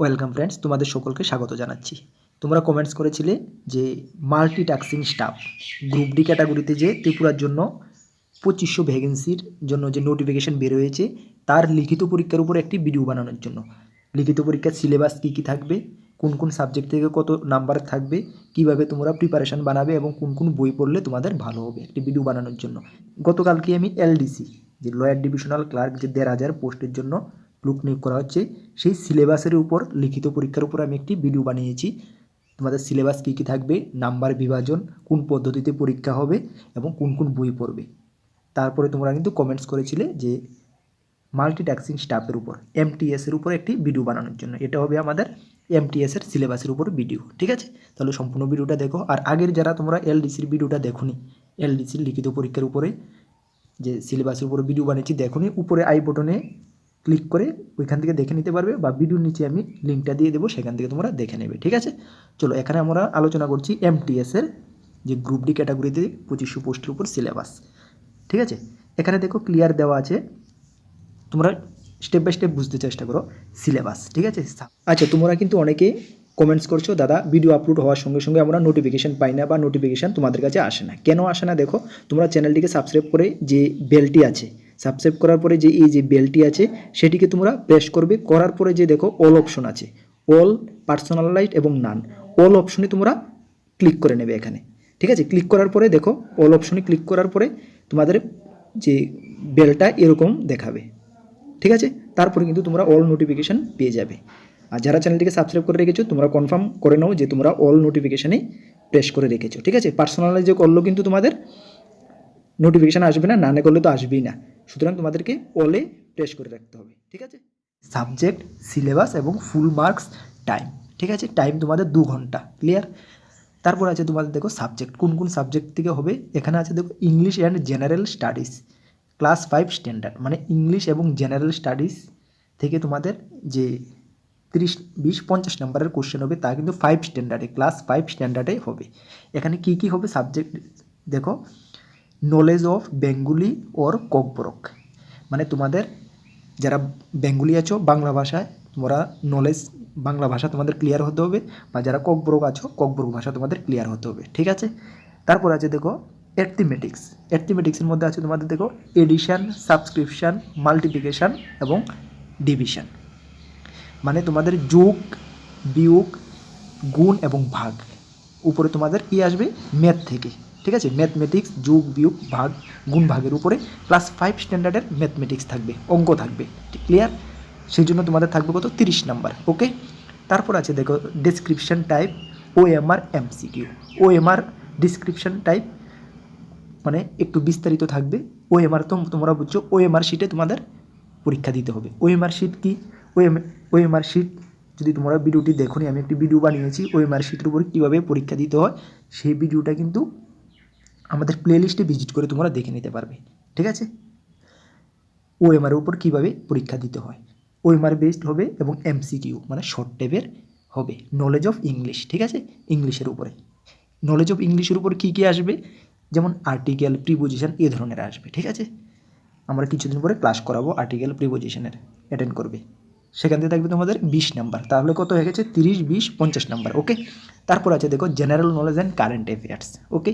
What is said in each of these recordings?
Welcome friends তোমাদের সকলকে স্বাগত জানাচ্ছি। তোমরা কমেন্টস করেছিলে যে multi tasking staff group D ক্যাটাগরিতে যে ত্রিপুরার জন্য পঁচিশশো ভ্যাকেন্সির জন্য যে নোটিফিকেশন বের হয়েছে, তার লিখিত পরীক্ষার উপর একটি ভিডিও বানানোর জন্য। লিখিত পরীক্ষার সিলেবাস কী কী থাকবে, কোন কোন সাবজেক্ট থেকে কত নাম্বার থাকবে, কীভাবে তোমরা প্রিপারেশন বানাবে এবং কোন কোন বই পড়লে তোমাদের ভালো হবে, একটি ভিডিও বানানোর জন্য। গতকালকে আমি এলডিসি যে লয়ার ডিভিশনাল ক্লার্ক যে দেড় হাজার পোস্টের জন্য লোক নিয়োগ করা হচ্ছে। সেই সিলেবাসের উপর, লিখিত পরীক্ষার উপর আমি একটি ভিডিও বানিয়েছি। তোমাদের সিলেবাস কী কী থাকবে নাম্বার বিভাজন, কোন পদ্ধতিতে পরীক্ষা হবে এবং কোন কোন বই পড়বে। তারপরে তোমরা কিন্তু কমেন্টস করেছিলে যে মাল্টিটাস্কিং স্টাফের উপর এমটিএস এর উপর একটি ভিডিও বানানোর জন্য। এটা হবে আমাদের এমটিএস এর সিলেবাসের উপর ভিডিও ঠিক আছে? তাহলে সম্পূর্ণ ভিডিওটা দেখো। আর আগের যারা তোমরা এলডিসির ভিডিওটা দেখোনি এলডিসির লিখিত পরীক্ষার উপরে যে সিলেবাসের উপরে ভিডিও বানিয়েছি, দেখোনি, উপরে আই বটনে ক্লিক করে ওইখান থেকে দেখে নিতে পারবে বা ভিডিওর নিচে আমি লিঙ্কটা দিয়ে দেবো, সেখান থেকে তোমরা দেখে নেবে, ঠিক আছে? চলো, এখানে আমরা আলোচনা করছি এমটিএস এর যে গ্রুপ ডি ক্যাটাগরিতে পঁচিশশো পোস্টের উপর সিলেবাস ঠিক আছে? এখানে দেখো ক্লিয়ার দেওয়া আছে, তোমরা স্টেপ বাই স্টেপ বুঝতে চেষ্টা করো সিলেবাস ঠিক আছে? আচ্ছা তোমরা কিন্তু অনেকে কমেন্টস করছ, দাদা ভিডিও আপলোড হওয়ার সঙ্গে সঙ্গে আমরা নোটিফিকেশান পাই না বা নোটিফিকেশান তোমাদের কাছে আসে না। কেন আসে না? দেখো, তোমরা চ্যানেলটিকে সাবস্ক্রাইব করে যে বেলটি আছে সাবস্ক্রাইব করার পরে যে এই যে বেলটি আছে, সেটিকে তোমরা প্রেস করবে। করার পরে যে দেখো অল অপশন আছে। অল পার্সোনালাইজড এবং নান অল অপশনে তোমরা ক্লিক করে নেবে এখানে। ঠিক আছে? ক্লিক করার পরে দেখো অল অপশনে ক্লিক করার পরে তোমাদের যে বেলটা এরকম দেখাবে। ঠিক আছে? তারপরে কিন্তু তোমরা অল নোটিফিকেশান পেয়ে যাবে। আর যারা চ্যানেলটিকে সাবস্ক্রাইব করে রেখেছো, তোমরা কনফার্ম করে নাও যে তোমরা অল নোটিফিকেশানে প্রেস করে রেখেছো। ঠিক আছে? পার্সোনালাইজ করলেও কিন্তু তোমাদের নোটিফিকেশান আসবে না নানে করলে তো আসবেই না। সুতরাং তোমাদেরকে অলে প্রেস করে রাখতে হবে, ঠিক আছে? সাবজেক্ট সিলেবাস এবং ফুল মার্কস টাইম ঠিক আছে? টাইম তোমাদের দু ঘণ্টা ক্লিয়ার তারপর আছে তোমাদের দেখো সাবজেক্ট কোন কোন সাবজেক্ট থেকে হবে? এখানে আছে দেখো English and general studies class five standard মানে ইংলিশ এবং জেনারেল স্টাডিজ থেকে তোমাদের যে তিরিশ, বিশ, পঞ্চাশ নাম্বারের কোশ্চেন হবে, তা কিন্তু ফাইভ স্ট্যান্ডার্ডে ক্লাস ফাইভ স্ট্যান্ডার্ডে হবে। এখানে কি কি হবে সাবজেক্ট দেখো knowledge of Bengali or Kokborok মানে তোমাদের যারা বেঙ্গুলি আছো, বাংলা ভাষায়, তোমরা নলেজ বাংলা ভাষা তোমাদের ক্লিয়ার হতে হবে, বা যারা ককবরক আছো ককবরক ভাষা তোমাদের ক্লিয়ার হতে হবে, ঠিক আছে? তারপর আছে দেখো অ্যাথমেটিক্স অ্যাথমেটিক্সের মধ্যে আছে তোমাদের দেখো এডিশান সাবস্ক্রিপশান মাল্টিপ্লিকেশান এবং ডিভিশন মানে তোমাদের যোগ, বিয়োগ, গুণ এবং ভাগ। উপরে তোমাদের কি আসবে? ম্যাথ থেকে। ঠিক আছে? ম্যাথমেটিক্স যোগ বিয়োগ ভাগ গুণ ভাগের উপরে ক্লাস ফাইভ স্ট্যান্ডার্ডের ম্যাথমেটিক্স থাকবে, অঙ্ক থাকবে ক্লিয়ার সেই জন্য তোমাদের থাকবে কত? তিরিশ নাম্বার ওকে তারপর আছে দেখো description type O M R M MCQ O M R description type মানে একটু বিস্তারিত থাকবে। ও এম আর তো তোমরা বুঝছ ও এম আর শিটে তোমাদের পরীক্ষা দিতে হবে। ও এম আর শিট কি? O M O M R sheet যদি তোমরা ভিডিওটি দেখো আমি একটি ভিডিও বানিয়েছি। ও এম আর শিটের উপর কীভাবে পরীক্ষা দিতে হয়, সেই ভিডিওটা কিন্তু আমাদের প্লেলিস্টে ভিজিট করে তোমরা দেখে নিতে পারবে, ঠিক আছে? ও এম আর উপর কীভাবে পরীক্ষা দিতে হয়? ও এম আর বেসড হবে এবং এমসিকিউ মানে শর্ট টাইপের হবে নলেজ অফ ইংলিশ ঠিক আছে? ইংলিশের উপরে। নলেজ অফ ইংলিশের উপর কী কী আসবে? যেমন আর্টিকেল প্রিপোজিশন এ ধরনের আসবে, ঠিক আছে? আমরা কিছুদিন পরে ক্লাস করাবো আর্টিকেল প্রিপোজিশনের অ্যাটেন্ড করবে। সেখান থেকে থাকবে তোমাদের বিশ নাম্বার তাহলে কত হয়ে গেছে? তিরিশ, বিশ, পঞ্চাশ নাম্বার ওকে তারপর আছে দেখো general knowledge and current affairs okay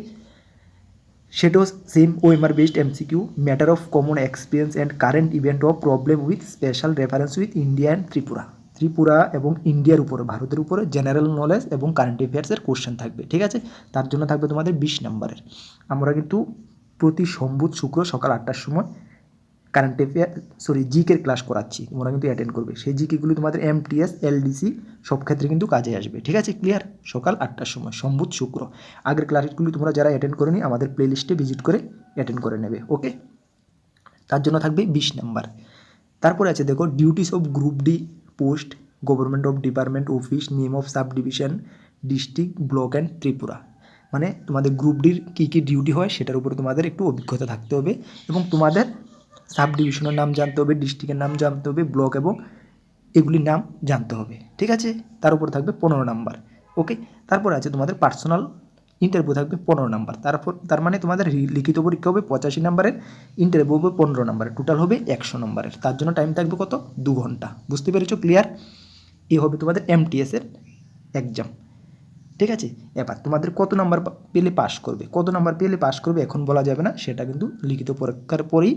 সেটাও same OMR based MCQ matter of common experience and current event of problem with special reference with India and Tripura Tripura এবং ইন্ডিয়ার উপরে, ভারতের উপরে জেনারেল নলেজ এবং কারেন্ট অ্যাফেয়ার্সের কোশ্চেন থাকবে, ঠিক আছে? তার জন্য থাকবে তোমাদের বিশ নম্বরের। আমরা কিন্তু প্রতি সম্বুধ শুক্র সকাল আটটার সময় কারেন্ট অ্যাফেয়ার সরি জিকের ক্লাস করাচ্ছি, তোমরা কিন্তু অ্যাটেন্ড করবে। সেই জিকেগুলি তোমাদের এমটিএস এলডিসি সব ক্ষেত্রে কিন্তু কাজে আসবে। ঠিক আছে? ক্লিয়ার সকাল আটটার সময়, সম্বুধ শুক্র। আগের ক্লাসগুলি তোমরা যারা অ্যাটেন্ড করেনি, আমাদের প্লেলিস্টে ভিজিট করে অ্যাটেন্ড করে নেবে ওকে তার জন্য থাকবে বিশ নাম্বার তারপরে আছে, দেখো duties of group D post government of department office name of sub division district block and Tripura মানে তোমাদের গ্রুপ ডির কী কী ডিউটি হয়, সেটার উপরে তোমাদের একটু অভিজ্ঞতা থাকতে হবে এবং তোমাদের সাব ডিভিশনের নাম জানতে হবে, ডিস্ট্রিক্টের নাম জানতে হবে, ব্লক এবং এগুলির নাম জানতে হবে, ঠিক আছে? তার উপর থাকবে পনেরো নাম্বার, ওকে? তারপর আছে তোমাদের পার্সোনাল ইন্টারভিউ থাকবে পনেরো নাম্বার, তারপর তার মানে তোমাদের লিখিত পরীক্ষা হবে পঁচাশি নাম্বারের ইন্টারভিউ হবে পনেরো নাম্বারের টোটাল হবে একশো নাম্বারের, তার জন্য টাইম থাকবে কত? দু ঘণ্টা, বুঝতে পেরেছ? ক্লিয়ার এ হবে তোমাদের এমটিএসের এক্সাম ঠিক আছে? এবার তোমাদের কত নাম্বার পেলে পাস করবে? কত নাম্বার পেলে পাস করবে? এখন বলা যাবে না, সেটা কিন্তু লিখিত পরীক্ষার পরেই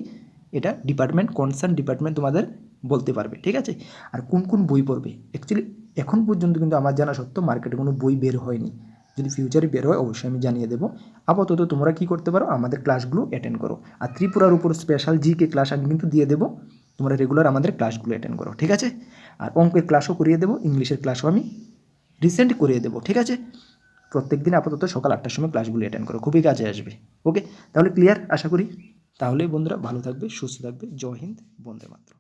এটা ডিপার্টমেন্ট কনসার্ন ডিপার্টমেন্ট তোমাদের বলতে পারবে, ঠিক আছে? আর কোন কোন বই পড়বে? অ্যাকচুয়ালি এখন পর্যন্ত কিন্তু আমার জানা সত্ত্বেও মার্কেটে কোনো বই বের হয়নি। যদি ফিউচারে বের হয়, অবশ্যই আমি জানিয়ে দেবো। আপাতত তোমরা কি করতে পারো, আমাদের ক্লাসগুলো অ্যাটেন্ড করো। আর ত্রিপুরার উপর স্পেশাল জিকে ক্লাস আমি কিন্তু দিয়ে দেবো। তোমরা রেগুলার আমাদের ক্লাসগুলো অ্যাটেন্ড করো, ঠিক আছে? আর অঙ্কের ক্লাসও করিয়ে দেবো ইংলিশের ক্লাসও আমি রিসেন্ট করিয়ে দেবো, ঠিক আছে? প্রত্যেক দিন আপাতত সকাল আটটার সময় ক্লাসগুলো অ্যাটেন্ড করো, খুবই কাজে আসবে। ওকে তাহলে ক্লিয়ার আশা করি। তাহলে বন্ধুরা ভালো থাকবে সুস্থ থাকবে। জয় হিন্দ বন্দে মাত্র